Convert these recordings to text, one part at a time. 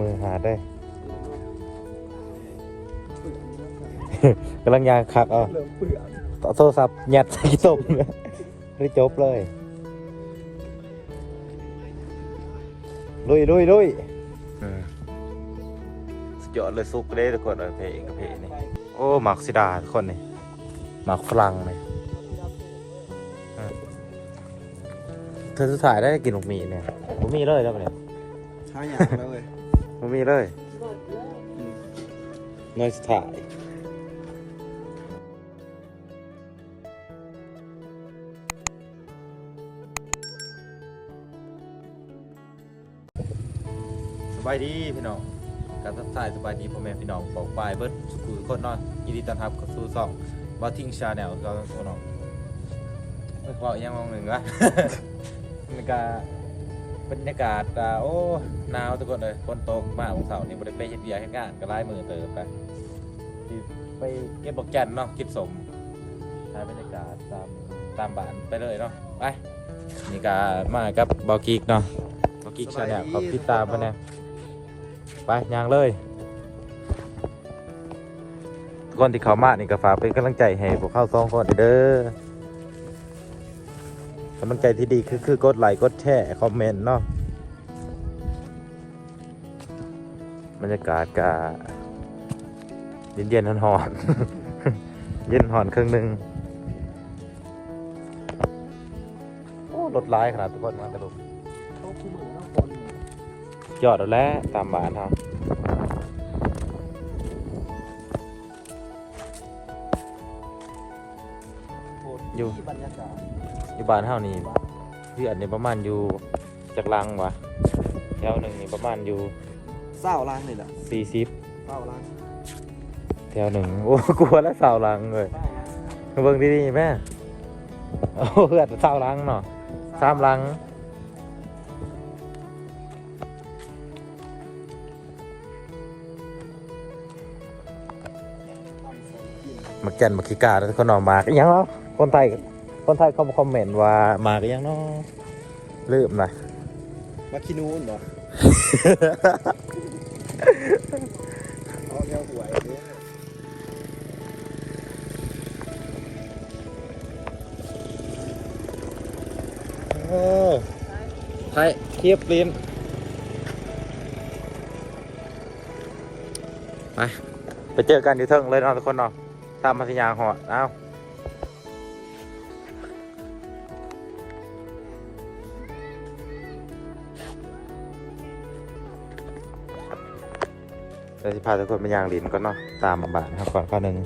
มือหาได้กำลังยางคักเอะเริ่มเปื่อยต่อโทรศัพท์ยัดใส่ต้มเลยได้จบเลยลุยลุยลุยสุดยอดเลยซุกเลยทุกคนเลยเพลงกับเพลงนี่โอ้หมักซิดาทุกคนนี่หมักฝรั่งนี่อืมเธอสุดท้ายได้กินหมกหมี่เนี่ยหมกหมี่เลยแล้วปะเนี่ยช้าอย่างแล้วเลย หมกหมี่เลยน้อยสุดท้ายสบายดีพี่น้อง การทักทายสบายดีพ่อแม่พี่น้องบอกปลายเบิร์ดสุขุทุกคนเนาะยินดีต้อนรับเข้าสู่ช่องว่าทิ้งชาแนลก็พี่น้องเมื่อบอกยังมองหนึ่งวะนี่ก็ บรรยากาศอ่าโอ้หนาวทุกคนเลยฝนตกมากของเสาร์นี่บริไปเฮ็ดเบียร์เฮ็ดงานก็ไล่มือเติมไปที่ไปเก็บบอกแก่นเนาะก็บสมถ่ายบรรยากาศตามตามบ้านไปเลยเนาะไปนี่ก็มากับบอกกิกเนาะบอกกิกชาแนลขอบติดตามไปนะไปยางเลยทุกคนที่เขามานี่ก็ฝากเป็นกำลังใจให้พวกเข้าสองคนเด้อ กำลังใจที่ดีคือคือกดไลค์กดแชร์คอมเมนต์เนาะบรรยากาศกาเย็นเย็นๆหอนเย็นหอนครึ่งหนึ่งโอ้รถร้ายขนาดทุกคนมาตลกโต๊ะคู่มือน้องคนยอดแล้วแหละตามบ้านครับอยู่บรรยากาศ อยู่บ้านเท่านี้เพื่อนนี่ประมาณอยู่จากลังวะแถวหนึ่งนี่ประมาณอยู่เศร้าล้างเลยล่ะสี่สิบเศร้าล้างแถวหนึ่งโอ้กลัวแล้วสาวลังเลยเศร้าล้างเบิ่งดีๆแม่โอ้เพื่อนสาวลังเนาะสามลังมาแก่นมาขี้กาแล้วคนนอนมากอิหยังเนาะคนไทย คนไทยเขามาคอมเมนต์ว่ามากันยังเนาะลืมนะมาคินูนเหรอเอาแนวหวยเนี่ยเออไทยเทียบลิ้นไปไปเจอกันอยู่เทิงเลยเนาะทุกคนเนาะตามมาสิยางหอดเอ้า เดี๋ยวสิพาทุกคนไปยางลินก่อนเนาะตามมาบานครับก่อนข้อหนึ่ง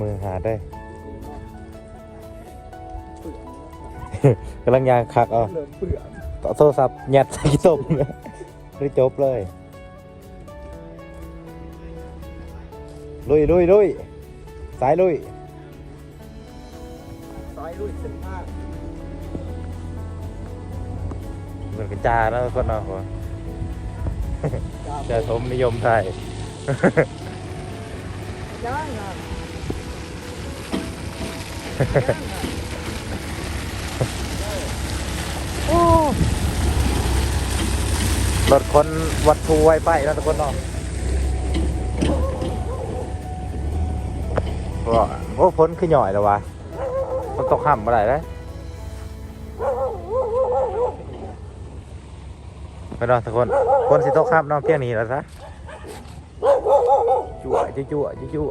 มือหาได้กำลังยางคักเอะต่อโทรศัพท์ยัดใส่ต้มเลยได้จบเลย ลุยลุยลุยสายลุยซ้ายลุยเส้นทางเหมือนกันจาแล้วคนเนาะ จ้าจะชมนิยมไทยจ้างงานรถคนวัดทูไวไปแล้วทุกคนเนาะก็โอ้พ้นขึ้นหน่อยแล้ววะมันตกห่ำอะไรได้ ไปเนาะทุกคนคนสิโตกห่ำเนาะเพียงนี้แล้วซะจั่วจั่วจั่วจั่ว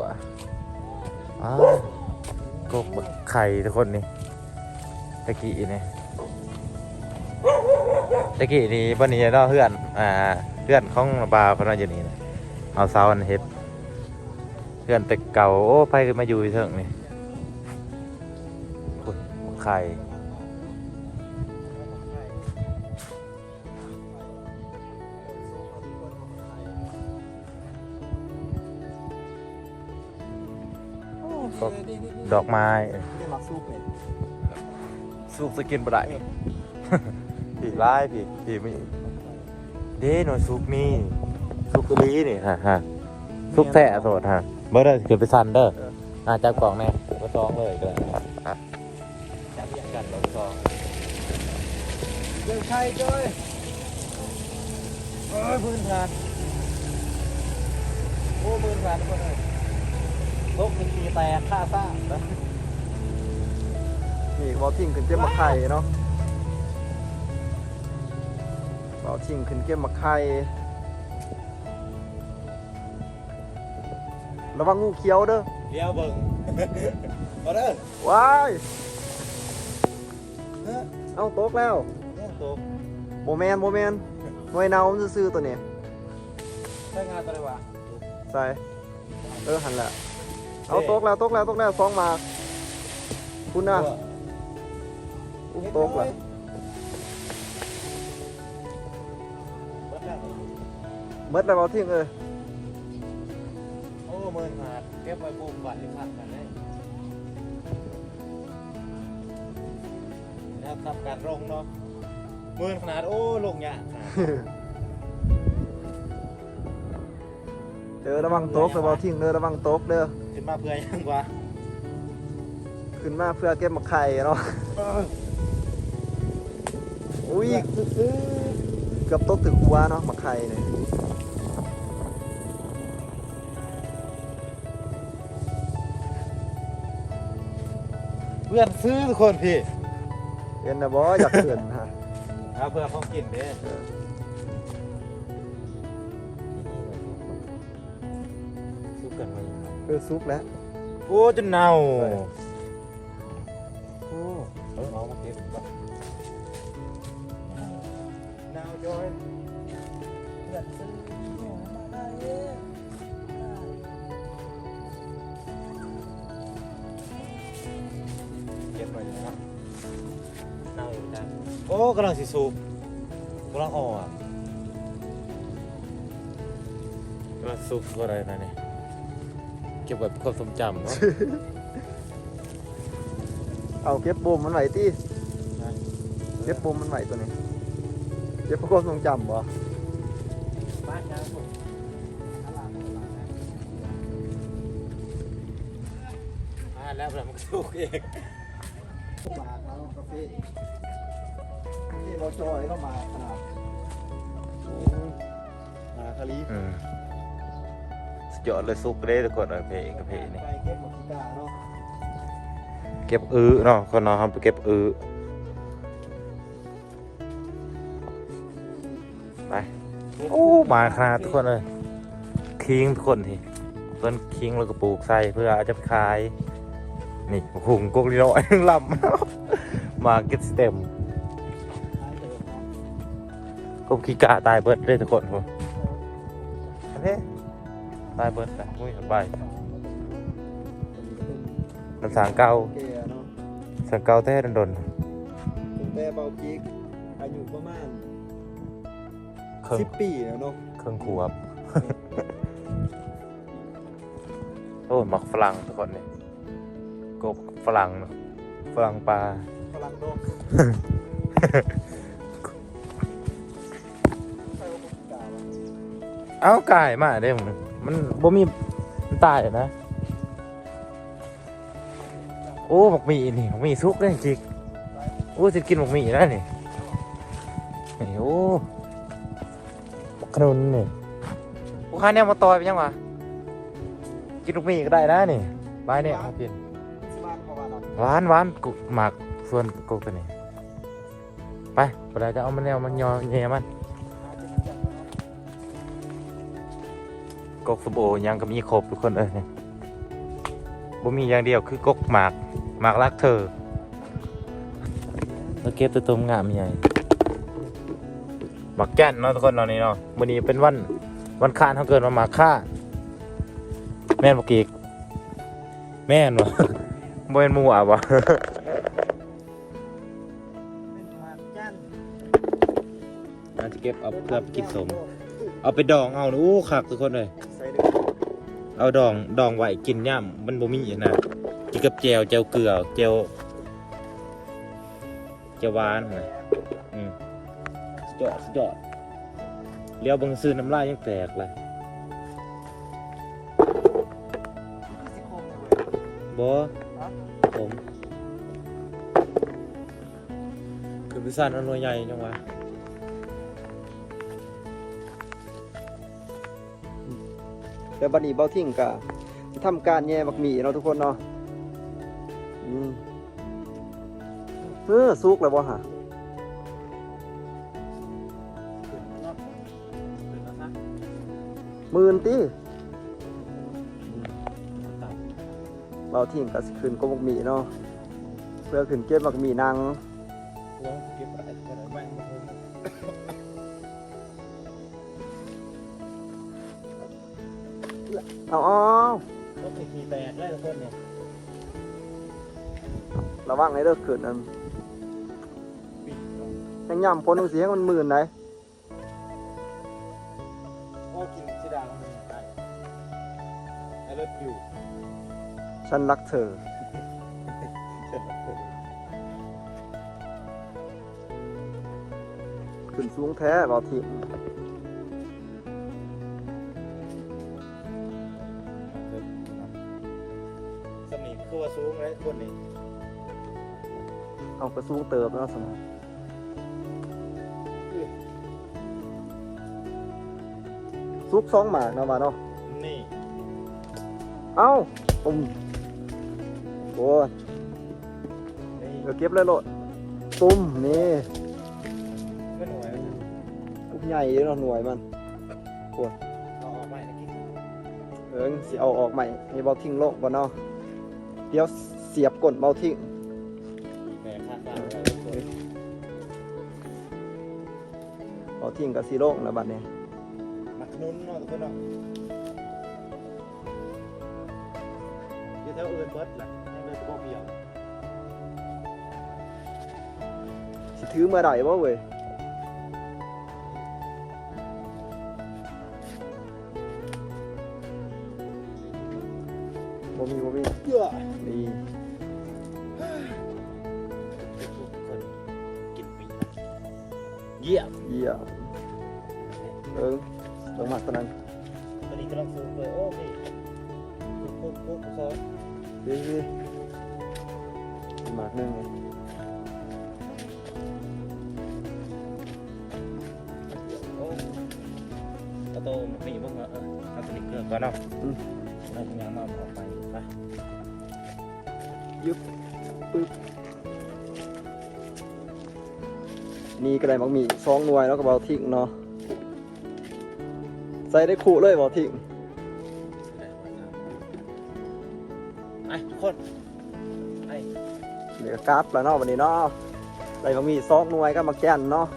อ้าวกบบักไข่ทุกคนนี่ตะกี้นี่ตะกี้นี่วันนี้เนาะเพื่อนอ่าเพื่อนของบาวเขาเนาะอยู่นี่นะเอาเสาอันเฮ็ดเพื่อนแต่เก่าโอ้ไปมาอยู่เถิงนี่ไข่ ดอกไม้นี่มักสู้เป็นสูกสกินบ่ได้ผีร้ายผีผีไม่เด้หน่อยซุกนี่ซุกะลีนี่ฮะฮะซุกแท้โสดฮะเมื่อไรเกิดไปซันเด้ออ่าจับกล่องแน่ก็ซองเลยก็ได้จับย่างกันลงซองเรื่องใช่จ้อยเอ้ยพื้นขาดโอ้พื้นขาดทุกคนเลย ตกเป็นทีแตกค่าซ่านี่บอทิ้งขึ้นเก็บมะไข่เนาะบอทิ้งขึ้นเก็บมะไข่ระวังงูเขียวเด้อเดี๋ยวเบิ่งมาเด้อว้ายเฮ้ยเอาตกแล้วตกโมแมนโมแมนหน่วยเนามันซื่อตัวนี้ได้งานตัวเลยวะใส่เออหันแหละ เอาตกแล้วตกแล้วตกแล้วสองหมากคุณน่ะอุ้ตกแล้วเมดแล้วเอาทิ้งเออโอ้เมินขาดเก็บไว้ปุ่มบัตรที่พักกันได้แล้วทำการลงเนาะเมินขนาดโอ้ลงเนี่ยขนาดเด้อระวังตกเด้อเอาทิ้งเด้อระวังตกเด้อ ขึ้นมาเพื่อยังวะขึ้นมาเพื่อเก็บมะไข่เนาะอุ้ยเกือบตกถึงหัวเนาะมะไข่เนี่ยเพื่อนซื้อทุกคนพี่เอ็นนะบออยากเขินฮะเอาเพื่อเขากินเด้ อซุปแล้ว โอ้จนเน่าโอ้เออเอามาเก็บก่อนเน่าจอยเก็บไว้นะเน่าอยู่จ้ะโอ้กำลังสิสูบกำลังออกอะกำลังสูบก็อะไรนะเนี่ย เก็บไว้เป็นความทรงจำเนาะเอาเก็บบุมมันไหวที่เก็บบุมมันไหวตัวนี้ เก็บพวกความทรงจำบ่บ้านจ้าผมมาแล้วเรามันสูกเองมาแล้วกาแฟนี่บอจอยเข้ามาขนาดมาคาลีสุ ดยอดเลยซุกเลยทุกคนเลยเพกระเพนี่ไปเก็บหมดกีตาร์เนาะเก็บอื้อเนาะคนเนาะทำไปเก็บอื้อไปโอ้มาขนาดทุกคนเลยคิงทุกคนทีต้นคิงแล้วก็ปลูกใส่เพื่ออาจจะไปขาย นี่หุงกุกลีน้อยลำมาเก็ตสเต็มท้ายเดิมเนาะก็ขี้กาตายเบิดเลยทุกคนผมอันนี้ ตายเบิดนะมุ้ยสบายมันสางเก่าโอเคเนาะสางเก่าแท้ดนถึงแต่เบากิ๊กอายุประมาณๆเครื่องสิบปีแล้วเนาะเครื่องขวบ โอ้ยหมักฝรั่งทุกคนนี่กบฝรั่งเนอะฝรั่งปลา พลังโลกใครว่าคนกีตาร์วะเอ้ากายมาได้มัน มันบ่มีมันตายนะ โอ้หมกหมีนี่หมกหมีซุกได้จริงโอ้จะกินหมกหมีได้นี่นี่โอ้หมกขนุนนี่พวกข้าเนี่ยมาต่อยไปยังวะกินหมกหมีก็ได้นะนี่บายเนี่ยมากินสมานละหวานหวานกุกหมากส่วนกุกตัวนี้ไปเวลาจะเอามันแนวมันยอแย่มัน กกสมโอยังก็มีครบทุกคนเอ้ยนี่บ่มีอย่างเดียวคือกกหมากหมากรักเธอแล้วเก็บตัวตมงามใหญ่หมักแก่นเนาะทุกคนเนาะนี่เนาะวันนี้เป็นวันวันค้านเขาเกิดมาหมากค่าแม่นบ่กีกแม่นวะบ่เป็นหมูอะวะเป็นหมากจันน่าจะเก็บเอาเพื่อไปกินสม เอาไปดองเอานะอู้คักทุกคนเลยใส่เอดเอาดองดองไว้กินย่ำมันบ่มีอะนะกินกับแจวแจวเกลือแจวแจวหวานนะอืมสุดยอดสุดยอดเลี้ยวเบังซื้อน้ำลายยังแตกเลยสิโครงเลยเว้ยบ่ผมคือพิซซ่าอันหน่วยใหญ่จังวะ แล้วบัดนี้เบาทิ้งก็ทำการแย่บักหมี่เนาะทุกคนเนาะอืมเออสุกแล้วบ่ฮะหมื่นติตับเบาทิ้งก็สิขึ้นก็บักหมี่เนาะเพื่อขึ้นเก็บบักหมี่นางลองเก็บอะไรก็ได้ ไม่ไม่คงเอาเอาก็มีขีแตกได้ทุกคนเนี่ยระวังให้เด้อขึ้นนั่นปิดเนาะยังย่ำพ้นจังสิให้มันหมื่นได้โอ้กินชิดาลงไปได้ไอ้เลิศอยู่ฉันรักเธอ เสร็จแล้วขึ้นสูงแท้เบาทิ้ง คนนี้เอากระสูงเติบเนาะสมซุกสองหมากเนาะมาเนาะ นี่เอ้าปุ้มโอ้ยนี่เดี๋ยวเก็บเลยโลดตุ้มนี่ก็หน่วยลูกใหญ่เนาะหน่วยมัน เอาออกไปนะกิ๊กเอิงสิเอาออกใหม่ให้เบาทิ้งโลกบ่เนาะเดี๋ยว เสียบก้นเบาทิ้งอีกแม่คาดว่าไว้เลยเบาทิ้งกับสีโลกแล้วบัดนี้มักนุนเนาะทุกคนเนาะอยู่แถวอื่นเบิดแหละยังเลยตัวเบี้ยวสิถือเมื่อใดบ่เว้ย เยี่ยมเยี่ยมเอิงลงมาตอนนั้นตอนนี้กำลังสูงเลยโอ้นี่ปุ๊บปุ๊บปุ๊บซอสดีดีหมากหนึงนี่โอ้กระโตมันมีบ้างเหรอเออเอาสนิกเกอร์ก่อนเนาะ นี่ก็ได้มักมีสองหน่วยแล้วก็เบาทิ้งเนาะใส่ได้คู่เลยเบาทิ้งไอ้ทุกคนไอ้เดี๋ยวกราฟแล้วเนาะวันนี้เนาะได้มักมีสองหน่วยก็มาแก่นเนาะ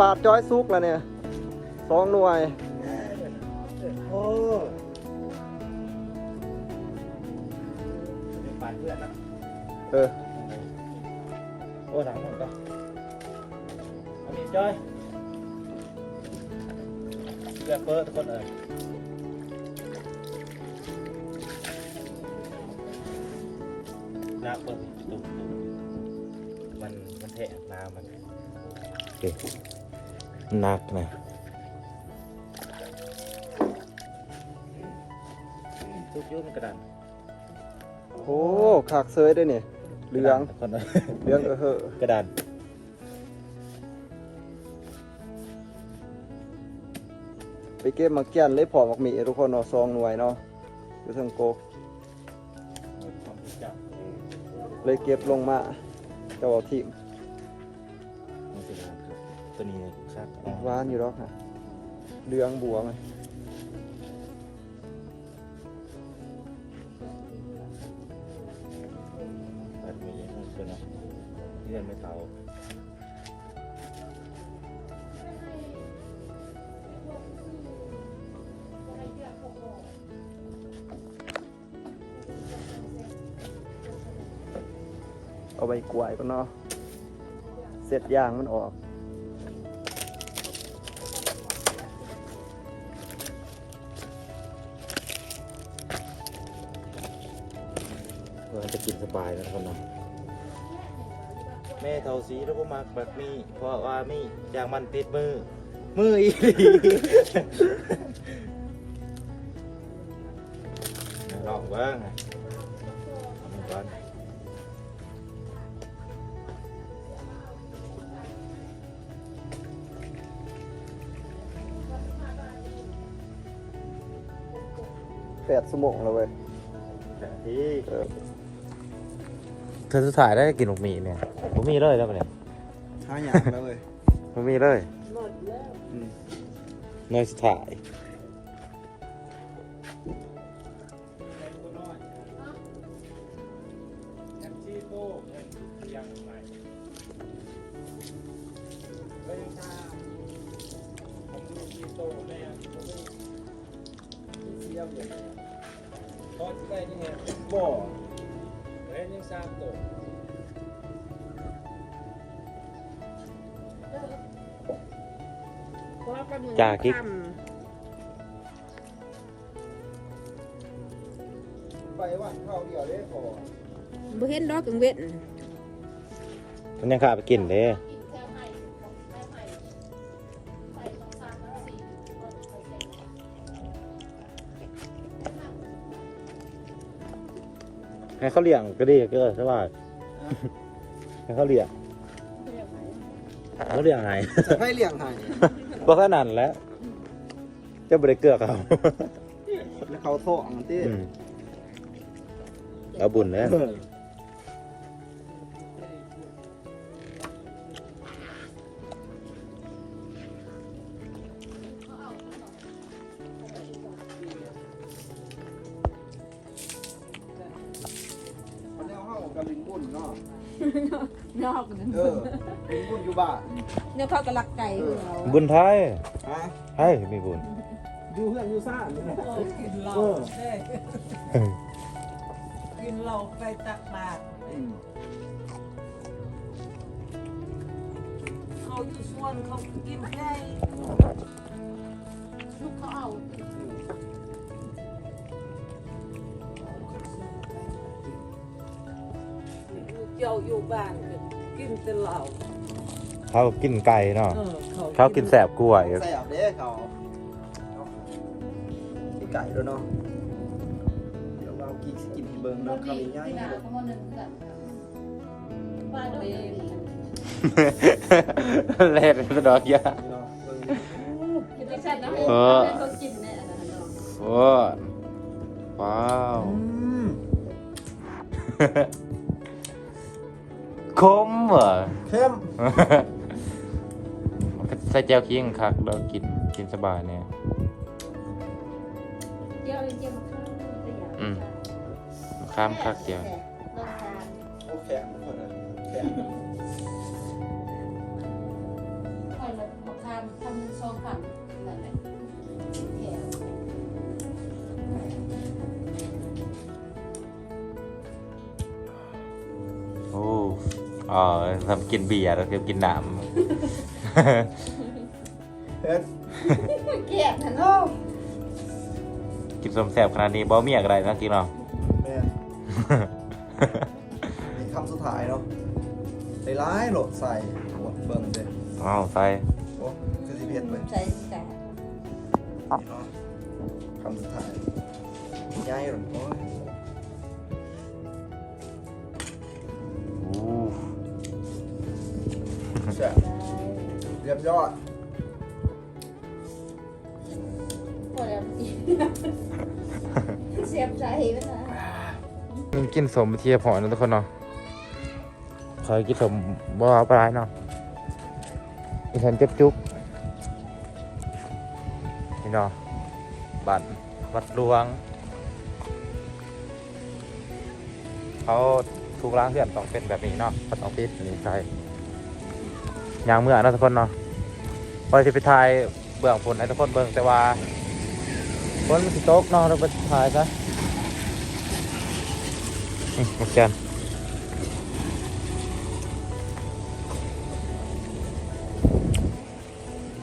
ปาดปาดจอยซุกแล้วเนี่ยสองหน่วย โอ้เป็นปานเพื่อนนะเออ โอ้หลังหมดก็เอามีจ้อยเกือบเปิดทุกคนเอ่ยน้ำเปิดตุ่มมันมันแทะน้ำมัน โอเค หนักนะทุกยุ่มันกระดานโอ้ขากเซยด้วยเนี่ยเหลืองคนเอ่ยเหลืองเออเหอะกระดานไปเก็บมาแก่นเลยพอมักมีทุกคนเนาะซองหน่วยเนาะอยู่เทางโกกเลยเก็บลงมาเจะเอาทิ้ง หวานอยู่หรอกฮะเหลืองบวงตัดมีตัวนี้ที่เรียนไม่เตาเอาใบกล้วยก่อนเนาะเสร็จย่างมันออก เราจะกินสบายแล้วทุกคนเนาะแม่เท่าสีแล้วก็มักแบบนี้เพราะว่ามีจากมันติดมือ มืออีหลีลองเบ้างเอามาก่อนแปดสมองแล้วเว้ยแต่ที่ เออ เธอสุดท้ายได้กินหมกหมี่เนี่ยผมมีเลยแล้วปะเนี่ยห้าอย่างแล้วเว้ยผมมีเลยอืมในสุดท้าย จ่ากิ๊กไปว่าข้าวเดียวได้พอบ่เห็นดอกกังเว้นมันยังขาไปกินเลยให้เขาเลี้ยงก็ดีก็ใช่ป่ะให้เขาเลี้ยงเขาเลี้ยงไงจะให้เลี้ยงให้ บ่ขนาดแล้วเจะบริเกลือเขาแล้วเขาท้องที่อืมเอาบุญแล้วเออมันแนวเฮากับลิงบุญเนาะ นอกนั่นเออลิงบุญอยู่บ้านเนี่ยเขาก็รักไก่ของเราบุญไทยฮะไทยมีบุญอยู่เพื่อนอยู่ซ่านนี่นะกินเหล้าเออเด้กินเหล้าไปตักบาตรอืมเขาอยู่ส่วนเขากินได้ลูกเขาเอาเจ้าอยู่บ้าน ก็กินแต่เหล้าเขากินไก่เนาะเออเขาเขากินแสบกล้วยแซ่บเด้เขากินไก่ด้วยเนาะเดี๋ยวเรากินกินให้เบิ่งเนาะคำใหญ่ๆเด้อเขามาหนึ่งกันปลาด้วยเล่นสะดอกยาเนาะเบิ่งกินไม่ใช่นะเออเขากินเนี่ยนะเนาะโอ้ว้าว อืม คมเหรอเข้มใส่แจ่วขิงคักแล้วกินกินสบายเนี่ย เจียวเจียวมันข้าวอืม ข้ามคักเดียวลองทานโอเคคนละแข็งค่อยมาบอกทานทำซองผันนั่น อ๋อทำกินเบียร์แล้วกินน้เฮ็ดเกลียดนะเนาะำกินสมแสบขนาดนี้บ่มีอะไรนะกินเนาะ แม่นมีคำสุดท้ายเนาะใส่ร้ายโหลดใส่หมดเบิ่งเด้อ้าวใส่ แซ่บเรียบยอดพอแล้วเสียบใจไปนะกินสมเทียบหอนะทุกคนเนาะคอยกินสมบ่เอาปลายเนาะอีฉันเจ็บจุ๊บนี่เนาะบัตรวัดหลวงเขาถูกล้างเสื่อมต้องเป็นแบบนี้เนาะเขาต้องปิดนี่ใช่ ยางเมื่อนะทุกคนเนาะพอจะไปถ่ายเบื้องผลให้ทุกคนเบิ่งแต่ว่าฝนมันสิตกเนาะเราไปถ่ายซะอืมโอเค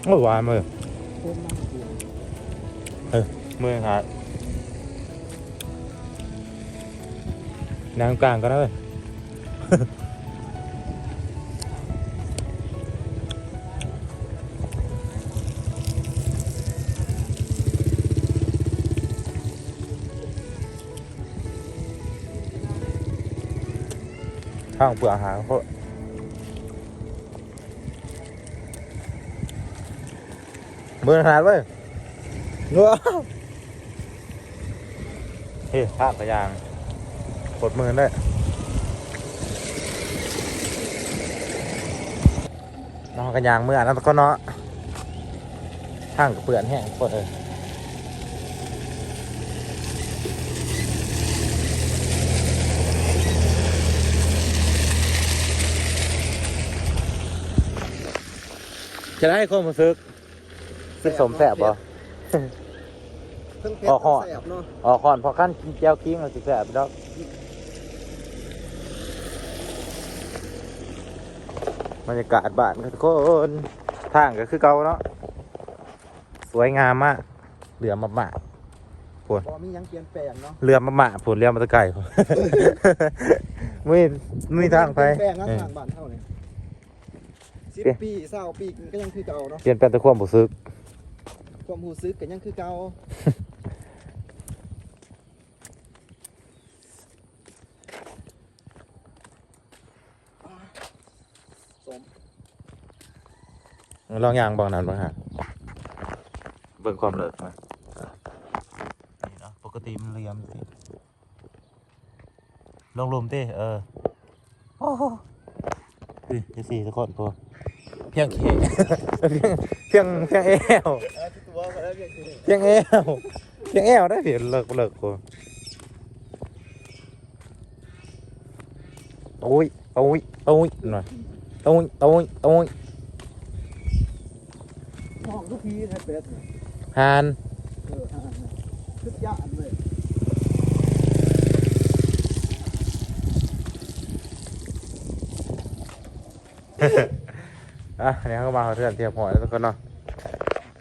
โอ้ยหวานมือเออมือครับนางกลางก็ได้ ข้างเปลือกอาหารเขามือขนาดเว้ยว้าวเฮ้ยภาพกระยางกดมือได้น้องกระยางมืออันนั้นก็เนาะข้างกับเปลือกแห้งกดเลย จะได้คนมาซึกซึกสมแสบบ่ เพิ่งเพชอ๋อรฮอดแสบเนาะออกก่อนพอขั้นกินแก้วกิ้งเราสิแสบดอกบรรยากาศบ้านก็ทุกคนทางก็คือเก่าเนาะสวยงามมากเรือมาหมาบ่มีหยังเปลี่ยนแปลงเนาะเรือมาหมาผลเรือมาตะไก่ ไม่ไม่ทางไปเปลี่ยนแปลงนะเออทางบ้านเฮาเนี่ย สิบเปลี่ยนปีเศร้าปีก็ยังคือเก่าเนาะเปลี่ยนแปลงแต่ความรู้สึกความรู้สึกก็ยังคือเก่าสมลองยางบอกนั้นบ้างฮะเบิ่งความเลิกมานี่เนาะปกติมันเรียมสิลงลุมติเออโอ้โหนี่ที่สี่ทุกคนพอเพียงเค เพียงเพียงเพียงเอวเออตัวมาแล้วเนี่ยคือเพียงเอวเพียงเอวได้เพียงเลิกเลิกกูโอ้ยโอ้ยโอ้ยหน่อยโอ้ยโอ้ยโอ้ยห้องทุกทีแท้เป็ดเนี่ยหานเอออ่าๆคือยานเลย อะอันนี้เขาก็มาเทือนเทียบหอยแล้วทุกคนเนาะ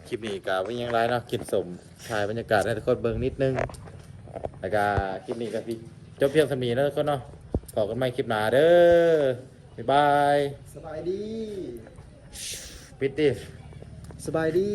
คลิปนี้ก็ไม่ยังไรเนาะคลิปสมถ่ายบรรยากาศให้ทุกคนเบิ่งนิดนึงแล้วก็คลิปนี้ก็พี่จบเพียงสมีแล้วทุกคนเนาะขอกันใหม่คลิปหน้าเด้อบ๊ายบายสบายดี ปิดดิสบายดี